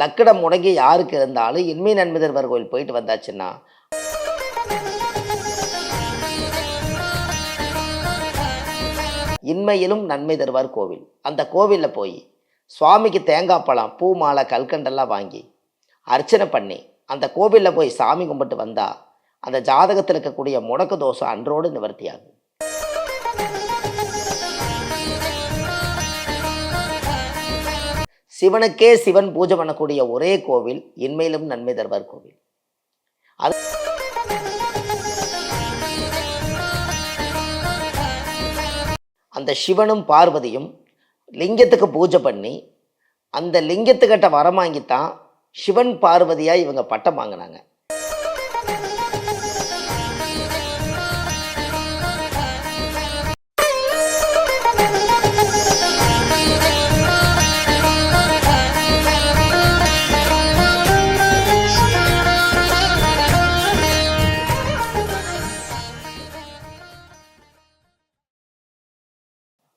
லக்கடம் முடங்கி யாருக்கு இருந்தாலும் இன்மை நன்மை தருவார் கோயில் போயிட்டு வந்தாச்சுன்னா? இன்மையிலும் நன்மை தருவார் கோவில். அந்த கோவிலில் போய் சுவாமிக்கு தேங்காய் பழம் பூ மாலை கல்கண்டெல்லாம் வாங்கி அர்ச்சனை பண்ணி அந்த கோவிலில் போய் சாமி கும்பிட்டு வந்தால் அந்த ஜாதகத்தில் இருக்கக்கூடிய முடக்கு தோஷம் அன்றோடு நிவர்த்தியாகும். சிவனுக்கே சிவன் பூஜை பண்ணக்கூடிய ஒரே கோவில் இன்மையிலும் நன்மை தருவார் கோவில். அது அந்த சிவனும் பார்வதியும் லிங்கத்துக்கு பூஜை பண்ணி அந்த லிங்கத்துக்கிட்ட வரம் வாங்கித்தான் சிவன் பார்வதியாக இவங்க பட்டம் வாங்கினாங்க.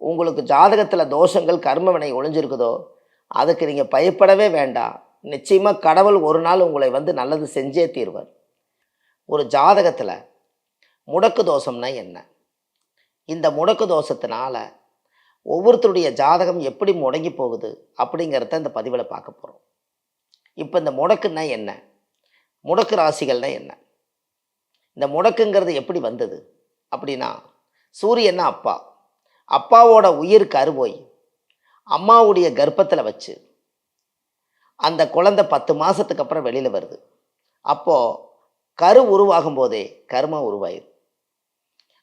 உங்களுக்கு ஜாதகத்தில் தோஷங்கள் கர்மவினை ஒளிஞ்சிருக்குதோ அதுக்கு நீங்கள் பயப்படவே வேண்டாம். நிச்சயமாக கடவுள் ஒரு நாள் உங்களை வந்து நல்லது செஞ்சே தீர்வார். ஒரு ஜாதகத்தில் முடக்கு தோஷம்னா என்ன? இந்த முடக்கு தோஷத்தினால ஒவ்வொருத்தருடைய ஜாதகம் எப்படி முடங்கி போகுது அப்படிங்கிறத இந்த பதிவில் பார்க்க போகிறோம் இப்போ இந்த முடக்குன்னா என்ன? முடக்கு ராசிகள்னா என்ன? இந்த முடக்குங்கிறது எப்படி வந்தது? அப்படின்னா சூரியன்னா அப்பா. அப்பாவோட உயிர் கருவோய் அம்மாவுடைய கர்ப்பத்தில் வச்சு அந்த குழந்தை பத்து மாதத்துக்கு அப்புறம் வெளியில் வருது. அப்போது கரு உருவாகும் போதே கர்மா உருவாயிரும்.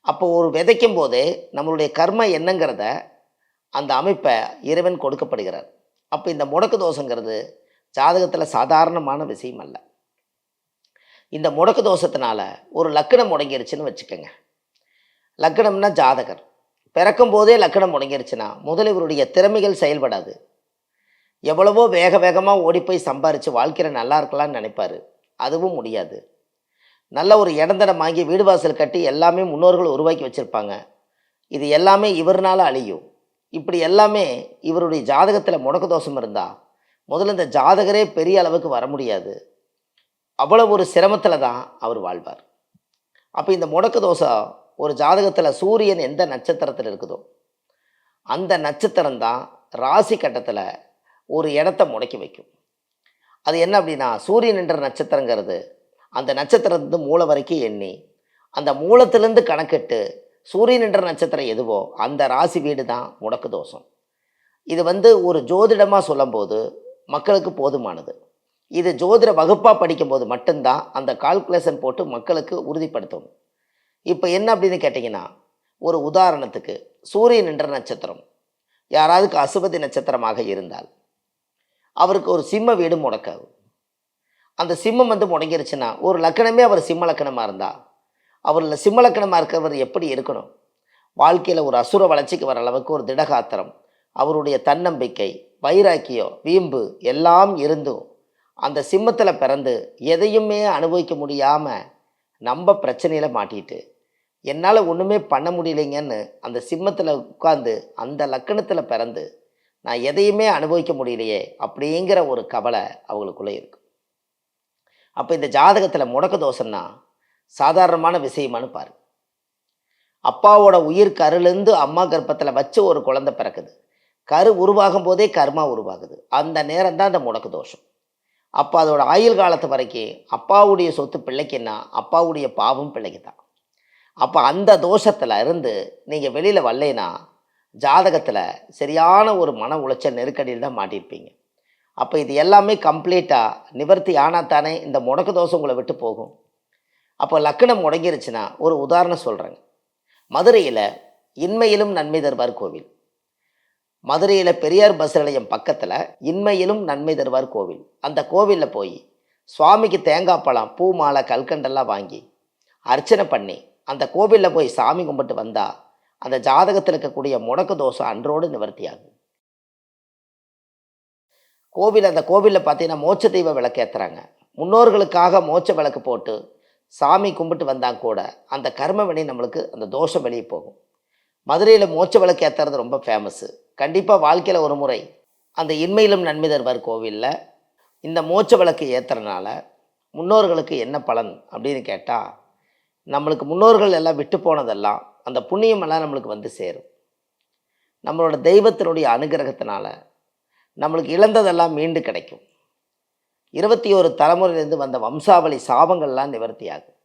அப்போ ஒரு விதைக்கும் போதே நம்மளுடைய கர்ம என்னங்கிறத அந்த அமைப்பை இறைவன் கொடுக்கப்படுகிறார். அப்போ இந்த முடக்கு தோஷங்கிறது ஜாதகத்தில் சாதாரணமான விஷயம் அல்ல. இந்த முடக்கு தோஷத்தினால ஒரு லக்கணம் முடங்கிருச்சுன்னு வச்சுக்கோங்க. லக்கணம்னா ஜாதகர். பிறக்கும் போதே லக்கணம் முடங்கிருச்சுன்னா முதல் இவருடைய திறமைகள் செயல்படாது. எவ்வளவோ வேக வேகமாக ஓடி போய் சம்பாரித்து வாழ்க்கையில் நல்லா இருக்கலாம்னு நினைப்பாரு. அதுவும் முடியாது. நல்ல ஒரு இடந்தடம் வாங்கி வீடு வாசல் கட்டி எல்லாமே முன்னோர்கள் உருவாக்கி வச்சுருப்பாங்க. இது எல்லாமே இவர்னால் அழியும். இப்படி எல்லாமே இவருடைய ஜாதகத்தில் முடக்கு தோஷம் இருந்தால் முதல்ல இந்த ஜாதகரே பெரிய அளவுக்கு வர முடியாது. அவ்வளோ ஒரு சிரமத்தில் தான் அவர் வாழ்வார். அப்போ இந்த முடக்கு தோஷம் ஒரு ஜாதகத்தில் சூரியன் எந்த நட்சத்திரத்தில் இருக்குதோ அந்த நட்சத்திரம் தான் ராசி கட்டத்தில் ஒரு இடத்த முடக்கி வைக்கும். அது என்ன அப்படின்னா சூரியன் என்ற நட்சத்திரங்கிறது அந்த நட்சத்திரத்து மூளை வரைக்கும் எண்ணி அந்த மூலத்திலேருந்து கணக்கிட்டு சூரியன் என்ற நட்சத்திரம் எதுவோ அந்த ராசி வீடு தான் முடக்கு தோஷம். இது வந்து ஒரு ஜோதிடமாக சொல்லும்போது மக்களுக்கு போதுமானது. இது ஜோதிட வகுப்பாக படிக்கும்போது மட்டும்தான் அந்த கால்குலேஷன் போட்டு மக்களுக்கு உறுதிப்படுத்தணும் இப்போ என்ன அப்படின்னு கேட்டிங்கன்னா ஒரு உதாரணத்துக்கு சூரியன் என்ற நட்சத்திரம் யாராவதுக்கு அசுபதி நட்சத்திரமாக இருந்தால் அவருக்கு ஒரு சிம்ம வீடு முடக்காது. அந்த சிம்மம் வந்து முடங்கிருச்சுன்னா ஒரு லக்கணமே அவர் சிம்ம லக்கணமாக இருந்தால் அவரில் சிம்ம லக்கணமாக இருக்கிறவர் எப்படி இருக்கணும்? வாழ்க்கையில் ஒரு அசுர வளர்ச்சிக்கு வர அளவுக்கு ஒரு திடகாத்திரம் அவருடைய தன்னம்பிக்கை வைராக்கியம் வீம்பு எல்லாம் இருந்தும் அந்த சிம்மத்தில் பிறந்து எதையுமே அனுபவிக்க முடியாமல் நம்ம பிரச்சனையில் மாட்டிட்டு என்னால் ஒன்றுமே பண்ண முடியலைங்கன்னு அந்த சிம்மத்தில் உட்காந்து அந்த லக்கணத்தில் பிறந்து நான் எதையுமே அனுபவிக்க முடியலையே அப்படிங்கிற ஒரு கவலை அவங்களுக்குள்ளே இருக்கும் அப்போ இந்த ஜாதகத்தில் முடக்க தோஷம்னா சாதாரணமான விஷயமானு பாரு. அப்பாவோட உயிர் கருலேருந்து அம்மா கர்ப்பத்தில் வச்சு ஒரு குழந்தை பிறக்குது. கரு உருவாகும் போதே கர்மா உருவாகுது. அந்த நேரம் தான் அந்த முடக்கு தோஷம். அப்போ அதோட ஆயுள் காலத்து வரைக்கும் அப்பாவுடைய சொத்து பிள்ளைக்குன்னா அப்பாவுடைய பாவம் பிள்ளைக்கு தான் அப்போ அந்த தோஷத்தில் இருந்து நீங்கள் வெளியில் வரலைன்னா ஜாதகத்தில் சரியான ஒரு மன உளைச்சல் நெருக்கடியில் தான் மாட்டியிருப்பீங்க அப்போ இது எல்லாமே கம்ப்ளீட்டாக நிவர்த்தி ஆனால் தானே இந்த முடக்கு தோஷம் உங்களை விட்டு போகும். அப்போ லக்கணம் முடங்கிருச்சுன்னா ஒரு உதாரணம் சொல்கிறேங்க மதுரையில் இன்மையிலும் நன்மை தருவார் கோவில். மதுரையில் பெரியார் பஸ் நிலையம் பக்கத்தில் இன்மையிலும் நன்மை தருவார் கோவில். அந்த கோவிலில் போய் சுவாமிக்கு தேங்காய் பழம் பூ மாலை கல்கண்டெல்லாம் வாங்கி அர்ச்சனை பண்ணி அந்த கோவிலில் போய் சாமி கும்பிட்டு வந்தால் அந்த ஜாதகத்தில் இருக்கக்கூடிய முடக்கு தோஷம் அன்றோடு நிவர்த்தியாகும். கோவில் அந்த கோவிலில் பார்த்தீங்கன்னா மோட்ச தெய்வ விளக்கு ஏற்றுறாங்க முன்னோர்களுக்காக மோட்ச விளக்கு போட்டு சாமி கும்பிட்டு வந்தால் கூட அந்த கர்ம வினை நம்மளுக்கு அந்த தோஷம் வெளியே போகும். மதுரையில் மோட்ச விளக்கு ஏற்றுறது ரொம்ப ஃபேமஸ்ஸு கண்டிப்பாக வாழ்க்கையில் ஒரு முறை அந்த இன்மையிலும் நன்மை தருவார் கோவிலில். இந்த மோட்ச விளக்கு ஏற்றுறனால முன்னோர்களுக்கு என்ன பலன் அப்படின்னு கேட்டால் நம்மளுக்கு முன்னோர்கள் எல்லாம் விட்டு போனதெல்லாம் அந்த புண்ணியம் எல்லாம் நம்மளுக்கு வந்து சேரும். நம்மளோட தெய்வத்தினுடைய அனுகிரகத்தினால நம்மளுக்கு இழந்ததெல்லாம் மீண்டு கிடைக்கும். இருபத்தி ஒரு தலைமுறையிலேருந்து வந்த வம்சாவளி சாபங்கள்லாம் நிவர்த்தியாகும்.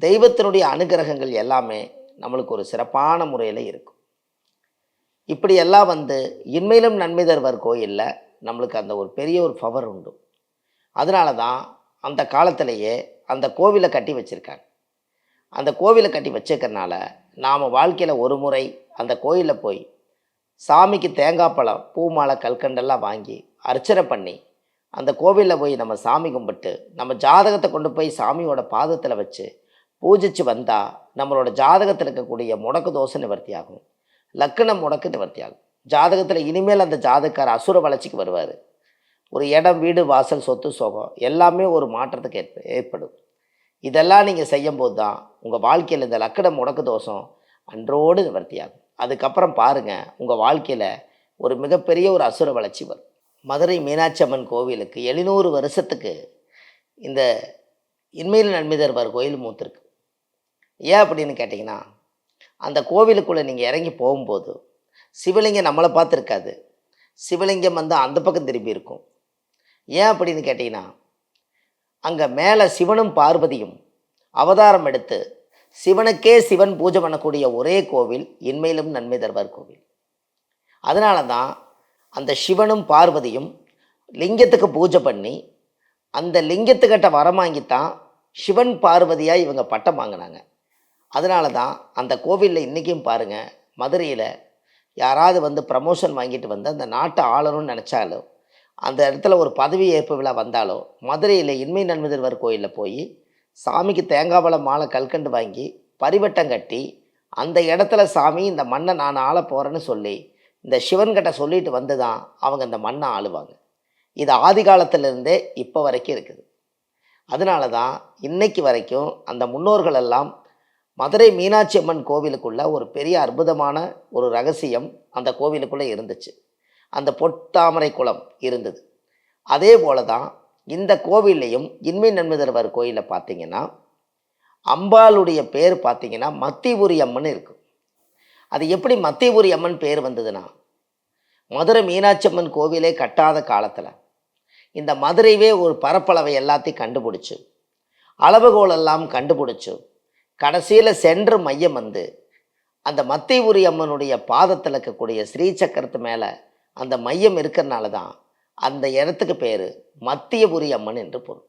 தெய்வத்தினுடைய அனுகிரகங்கள் எல்லாமே நம்மளுக்கு ஒரு சிறப்பான முறையில் இருக்கும். இப்படியெல்லாம் வந்து இன்மையிலும் நன்மை தருவர் கோயிலில் நம்மளுக்கு அந்த ஒரு பெரிய ஒரு பவர் உண்டு. அதனால தான் அந்த காலத்திலேயே அந்த கோவிலை கட்டி வச்சுருக்காங்க. அந்த கோவிலை கட்டி வச்சுக்கிறனால நாம் வாழ்க்கையில் ஒரு முறை அந்த கோயிலில் போய் சாமிக்கு தேங்காய் பழம் பூ மாலை கல்கண்டெல்லாம் வாங்கி அர்ச்சனை பண்ணி அந்த கோவிலில் போய் நம்ம சாமி கும்பிட்டு நம்ம ஜாதகத்தை கொண்டு போய் சாமியோட பாதத்தில் வச்சு பூஜிச்சு வந்தால் நம்மளோட ஜாதகத்தில் இருக்கக்கூடிய முடக்கு தோசை நிவர்த்தி ஆகும் லக்கணம் முடக்கு நிவர்த்தி ஆகும் ஜாதகத்தில் இனிமேல் அந்த ஜாதகக்கார அசுர வளர்ச்சிக்கு வருவார். ஒரு இடம் வீடு வாசல் சொத்து சோகம் எல்லாமே ஒரு மாற்றத்துக்கு ஏற்ப ஏற்படும். இதெல்லாம் நீங்கள் செய்யும்போது தான் உங்கள் வாழ்க்கையில் இந்த லக்கடம் முடக்கு தோஷம் அன்றோடு நிவர்த்தியாகும். அதுக்கப்புறம் பாருங்கள் உங்கள் வாழ்க்கையில் ஒரு மிகப்பெரிய ஒரு அசுர வளர்ச்சி வரும். மதுரை மீனாட்சி அம்மன் கோவிலுக்கு எழுநூறு வருஷத்துக்கு இந்த இன்மையில் நன்மை தருவார் கோயில் மூத்திருக்கு. ஏன் அப்படின்னு கேட்டிங்கன்னா அந்த கோவிலுக்குள்ளே நீங்கள் இறங்கி போகும்போது சிவலிங்கம் நம்மளை பார்த்துருக்காது. சிவலிங்கம் வந்து அந்த பக்கம் திரும்பி இருக்கும். ஏன் அப்படின்னு கேட்டிங்கன்னா அங்கே மேலே சிவனும் பார்வதியும் அவதாரம் எடுத்து சிவனுக்கே சிவன் பூஜை பண்ணக்கூடிய ஒரே கோவில் இன்மையிலும் நன்மை தருவார் கோவில். அதனால தான் அந்த சிவனும் பார்வதியும் லிங்கத்துக்கு பூஜை பண்ணி அந்த லிங்கத்துக்கிட்ட வரம் வாங்கித்தான் சிவன் பார்வதியாக இவங்க பட்டம் வாங்கினாங்க. அதனால தான் அந்த கோவிலில் இன்றைக்கும் பாருங்கள் மதுரையில் யாராவது வந்து ப்ரமோஷன் வாங்கிட்டு வந்து அந்த நாட்டை ஆளணும்னு நினச்சாலும் அந்த இடத்துல ஒரு பதவி ஏற்பு விழா வந்தாலோ மதுரையில் இன்மை நன்மதிர்வர் கோயிலில் போய் சாமிக்கு தேங்காய் பழம் மாலை கல்கண்டு வாங்கி பரிவட்டம் கட்டி அந்த இடத்துல சாமி இந்த மண்ணை நான் ஆள போகிறேன்னு சொல்லி இந்த சிவன்கிட்ட சொல்லிட்டு வந்து தான் அவங்க இந்த மண்ணை ஆளுவாங்க. இது ஆதி காலத்திலிருந்தே இப்போ வரைக்கும் இருக்குது. அதனால தான் இன்னைக்கு வரைக்கும் அந்த முன்னோர்கள் எல்லாம் மதுரை மீனாட்சி அம்மன் கோவிலுக்குள்ள ஒரு பெரிய அற்புதமான ஒரு ரகசியம் அந்த கோவிலுக்குள்ளே இருந்துச்சு. அந்த பொட்டாமரை குளம் இருந்தது. அதே போல தான் இந்த கோவில்லையும் இன்மை நன்மதர்வர் கோயிலில் பார்த்தீங்கன்னா அம்பாளுடைய பேர் பார்த்தீங்கன்னா மத்திபுரி அம்மன் இருக்கும் அது எப்படி மத்திபுரி அம்மன் பேர் வந்ததுன்னா மதுரை மீனாட்சி அம்மன் கோவிலே கட்டாத காலத்தில் இந்த மதுரைவே ஒரு பரப்பளவை எல்லாத்தையும் கண்டுபிடிச்சு அளவுகோல் எல்லாம் கண்டுபிடிச்சு கடைசியில் சென்று மையம் வந்து அந்த மத்திபுரி அம்மனுடைய பாதத்தில் இருக்கக்கூடிய ஸ்ரீசக்கரத்து மேலே அந்த மையம் இருக்கிறனால தான் அந்த இடத்துக்கு பேர் மத்தியபுரி அம்மன் என்று பொருள்.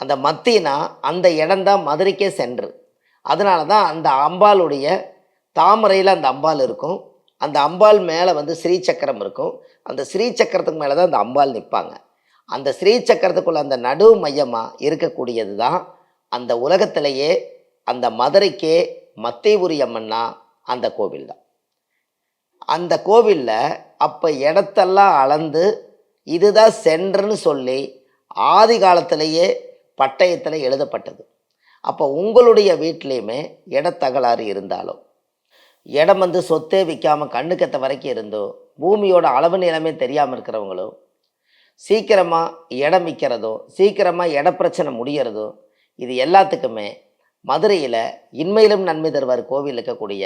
அந்த மத்தினா அந்த இடம்தான் மதுரைக்கே சென்று. அதனால தான் அந்த அம்பாளுடைய தாமரையில் அந்த அம்பாள் இருக்கும். அந்த அம்பாள் மேலே வந்து ஸ்ரீசக்கரம் இருக்கும். அந்த ஸ்ரீசக்கரத்துக்கு மேலே தான் அந்த அம்பாள் நிற்பாங்க அந்த ஸ்ரீசக்கரத்துக்குள்ள அந்த நடு மையமாக இருக்கக்கூடியது தான் அந்த உலகத்திலேயே அந்த மதுரைக்கே மத்தியபுரி அம்மன்னா அந்த கோவில் தான். அந்த கோவிலில் அப்போ இடத்தெல்லாம் அளந்து இதுதான் சென்றுன்னு சொல்லி ஆதி காலத்திலேயே பட்டயத்தில் எழுதப்பட்டது. அப்போ உங்களுடைய வீட்லேயுமே இடத்தகலாறு இருந்தாலும் இடம் வந்து சொத்தே விற்காமல் கண்ணுக்கத்த வரைக்கும் இருந்தோ பூமியோட அளவு நிலமே தெரியாமல் இருக்கிறவங்களோ சீக்கிரமாக இடம் விற்கிறதோ சீக்கிரமாக இட பிரச்சனை முடிகிறதோ இது எல்லாத்துக்குமே மதுரையில் இன்மையிலும் நன்மை தருவார் கோவில் இருக்கக்கூடிய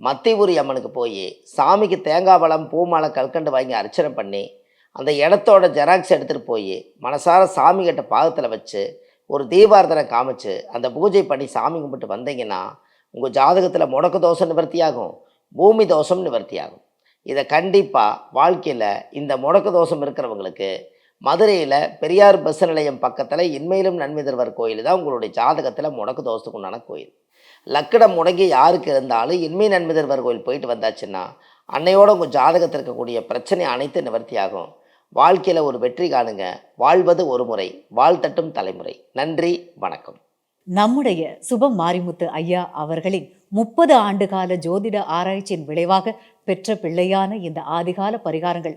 மத்திபுரி அம்மனுக்கு போய் சாமிக்கு தேங்காய் பழம் பூமாலை கல்கண்டு வாங்கி அர்ச்சனை பண்ணி அந்த இடத்தோட ஜெராக்ஸ் எடுத்துகிட்டு போய் மனசார சாமி கிட்ட பாகத்தில் வச்சு ஒரு தீபார்த்தனை காமிச்சு அந்த பூஜை பண்ணி சாமி கும்பிட்டு வந்தீங்கன்னா உங்கள் ஜாதகத்தில் முடக்கு தோஷம் நிவர்த்தியாகும் பூமி தோஷம் நிவர்த்தியாகும். இதை கண்டிப்பாக வாழ்க்கையில் இந்த முடக்கு தோஷம் இருக்கிறவங்களுக்கு மதுரையில் பெரியார் பஸ் நிலையம் பக்கத்தில் இன்மையிலும் நன்மிதர்வர் கோயில் தான் உங்களுடைய ஜாதகத்தில் முடக்கு தோஷத்துக்கு உண்டான கோயில். லக்கடம் முடங்கி யாருக்கு இருந்தாலும் இன்மை நன்மிதர்வர் கோயில் போயிட்டு வந்தாச்சுன்னா அன்னையோட உங்கள் ஜாதகத்தில் இருக்கக்கூடிய பிரச்சனை அனைத்து நிவர்த்தியாகும். வாழ்க்கையில் ஒரு வெற்றி காணுங்க. வாழ்வது ஒரு முறை வாழ்த்தட்டும் தலைமுறை. நன்றி வணக்கம். நம்முடைய சுபம் மாரிமுத்து ஐயா அவர்களின் முப்பது ஆண்டுகால ஜோதிட ஆராய்ச்சியின் விளைவாக பெற்ற பிள்ளையான இந்த ஆதிகால பரிகாரங்கள்